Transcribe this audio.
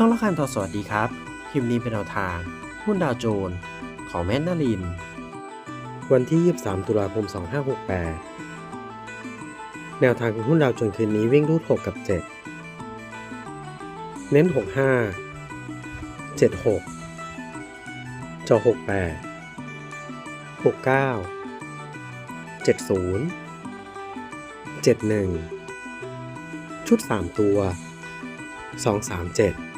ช่องละคันทอสวัสดีครับ คลิปนี้เป็นแนวทาง หุ้นดาวโจนส์ของแมนนาลิน วันที่ 23 ตุลาคม 2568 แนวทางของหุ้นดาวโจนส์คืนนี้วิ่งรูด6กับ 7 เน้น 65 76จอ68 69 70 71 ชุด 3 ตัว 237